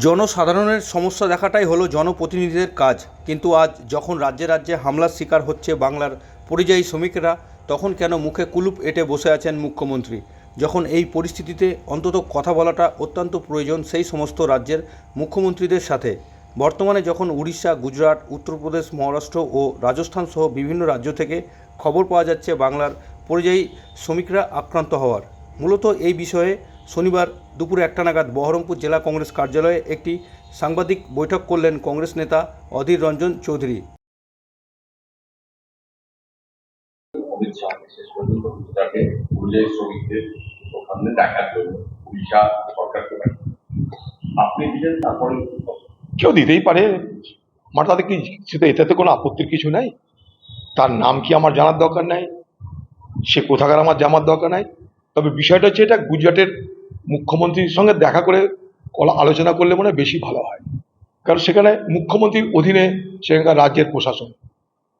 জনসাধারণের সমস্যা দেখাটাই হলো জনপ্রতিনিধিদের কাজ। কিন্তু আজ যখন রাজ্যে রাজ্যে হামলার শিকার হচ্ছে বাংলার পরিযায়ী শ্রমিকরা, তখন কেন মুখে কুলুপ এঁটে বসে আছেন মুখ্যমন্ত্রী? যখন এই পরিস্থিতিতে অন্তত কথা বলাটা অত্যন্ত প্রয়োজন সেই সমস্ত রাজ্যের মুখ্যমন্ত্রীদের সাথে। বর্তমানে যখন উড়িষ্যা, গুজরাট, উত্তরপ্রদেশ, মহারাষ্ট্র ও রাজস্থান সহ বিভিন্ন রাজ্য থেকে খবর পাওয়া যাচ্ছে বাংলার পরিযায়ী শ্রমিকরা আক্রান্ত হওয়ার। মূলত এই বিষয়ে শনিবার দুপুরে একটা নাগাদ বহরমপুর জেলা কংগ্রেস কার্যালয়ে একটি সাংবাদিক বৈঠক করলেন কংগ্রেস নেতা অধীর রঞ্জন চৌধুরী। আপনি কেউ দিতেই পারে। আমার তাদের কি সেটা এটাতে কোনো আপত্তির কিছু নাই। তার নাম কি আমার জানার দরকার নাই? সে কোথাকার আমার জানার দরকার নাই? তবে বিষয়টা হচ্ছে এটা গুজরাটের মুখ্যমন্ত্রীর সঙ্গে দেখা করে আলোচনা করলে মনে বেশি ভালো হয়। কারণ সেখানে মুখ্যমন্ত্রীর অধীনে সেখানকার রাজ্যের প্রশাসন।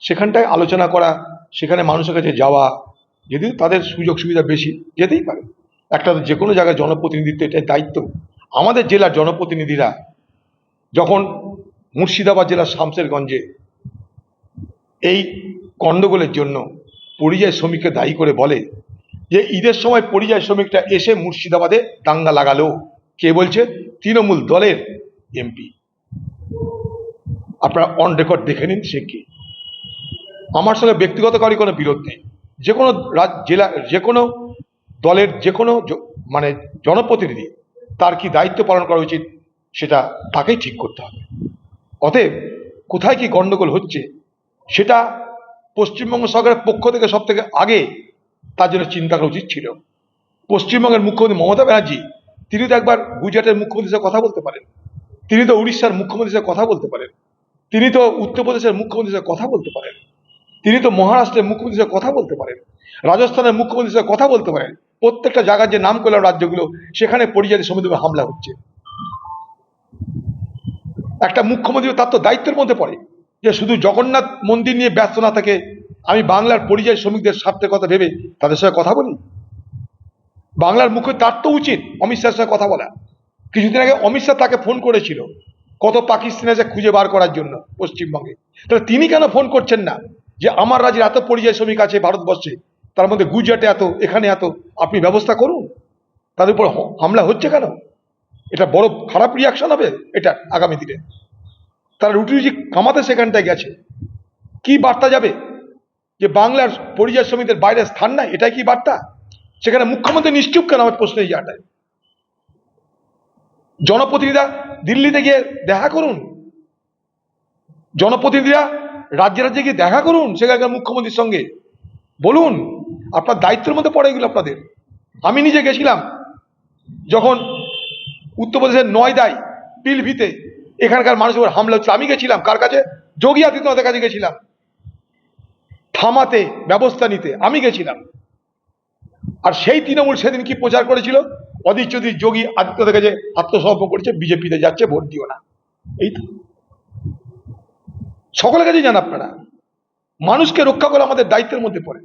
সেখানটায় আলোচনা করা, সেখানে মানুষের কাছে যাওয়া, যদি তাদের সুযোগ সুবিধা বেশি, যেতেই পারে। একটা যে কোনো জায়গায় জনপ্রতিনিধিত্ব, এটাই দায়িত্ব। আমাদের জেলার জনপ্রতিনিধিরা যখন মুর্শিদাবাদ জেলার শামসেরগঞ্জে এই গণ্ডগোলের জন্য পরিযায়ী শ্রমিককে দায়ী করে বলে যে ঈদের সময় পরিযায়ী শ্রমিকটা এসে মুর্শিদাবাদে দাঙ্গা লাগালো। কে বলছে? তৃণমূল দলের এমপি। আপনারা অন রেকর্ড দেখে নিন সে কে। আমার সঙ্গে ব্যক্তিগত কারই কোনো বিরোধ নেই। যে কোনো জেলা, যে কোনো দলের যে কোনো মানে জনপ্রতিনিধি, তার কি দায়িত্ব পালন করা উচিত সেটা তাকেই ঠিক করতে হবে। অতএব কোথায় কি গন্ডগোল হচ্ছে, সেটা পশ্চিমবঙ্গ সরকারের পক্ষ থেকে সব থেকে আগে তার জন্য চিন্তা করা উচিত ছিল। পশ্চিমবঙ্গের মুখ্যমন্ত্রী মমতা ব্যানার্জি, তিনি তো একবার গুজরাটের মুখ্যমন্ত্রীর সাথে কথা বলতে পারেন। তিনি তো উড়িষ্যার মুখ্যমন্ত্রীর সাথে কথা বলতে পারেন। তিনি তো উত্তরপ্রদেশের মুখ্যমন্ত্রীর সাথে কথা বলতে পারেন। তিনি তো মহারাষ্ট্রের মুখ্যমন্ত্রীর সাথে কথা বলতে পারেন। রাজস্থানের মুখ্যমন্ত্রীর সাথে কথা বলতে পারেন। প্রত্যেকটা জায়গার যে নাম করলাম রাজ্যগুলো, সেখানে পরিযায়ী শ্রমিকদের হামলা হচ্ছে। একটা মুখ্যমন্ত্রী তার তো দায়িত্বের মধ্যে পড়ে যে শুধু জগন্নাথ মন্দির নিয়ে ব্যস্ত না থাকে আমি বাংলার পরিযায়ী শ্রমিকদের স্বার্থের কথা ভেবে তাদের সঙ্গে কথা বলি। বাংলার মুখে তার তো উচিত অমিত শাহের সঙ্গে কথা বলা। কিছুদিন আগে অমিত শাহ তাকে ফোন করেছিল, কত পাকিস্তানি আছে খুঁজে বার করার জন্য পশ্চিমবঙ্গে। তাহলে তিনি কেন ফোন করছেন না? যে আমার রাজ্যের এত পরিযায়ী শ্রমিক আছে ভারতবর্ষে, তার মধ্যে গুজরাটে এত, এখানে এত, আপনি ব্যবস্থা করুন। তাদের উপর হামলা হচ্ছে কেন? এটা বড় খারাপ রিয়াকশন হবে এটা আগামী দিনে। তারা রুটি রুজি কামাতে সেখানটায় গেছে। কি বার্তা যাবে? যে বাংলার পরিযায়ী শ্রমিকদের বাইরে স্থান নাই, এটাই কি বার্তা? সেখানে মুখ্যমন্ত্রী নিশ্চুপ কেন আমার প্রশ্ন এই জায়গাটায়? জনপ্রতিনিধিরা দিল্লিতে গিয়ে দেখা করুন। জনপ্রতিনিধিরা রাজ্যে রাজ্যে গিয়ে দেখা করুন সেখানকার মুখ্যমন্ত্রীর সঙ্গে। বলুন, আপনার দায়িত্বের মধ্যে পড়ে এগুলো আপনাদের। আমি নিজে গেছিলাম যখন উত্তরপ্রদেশের নয়দায় পিলভিতে এখানকার মানুষের হামলা হচ্ছে আমি গেছিলাম, কার কাছে? যোগী আদিত্যনাথের কাছে গেছিলাম। থামাতে, ব্যবস্থা নিতে আমি গেছিলাম। আর সেই তৃণমূল সেদিন কি প্রচার করেছিল? অধীর চৌধুরী যোগী আদিত্যদের কাছে আত্মসমর্পণ করেছে, বিজেপিতে যাচ্ছে, ভোট দিও না। এই তো। সকলের কাছেই জান আপনারা। মানুষকে রক্ষা করা আমাদের দায়িত্বের মধ্যে পড়ে।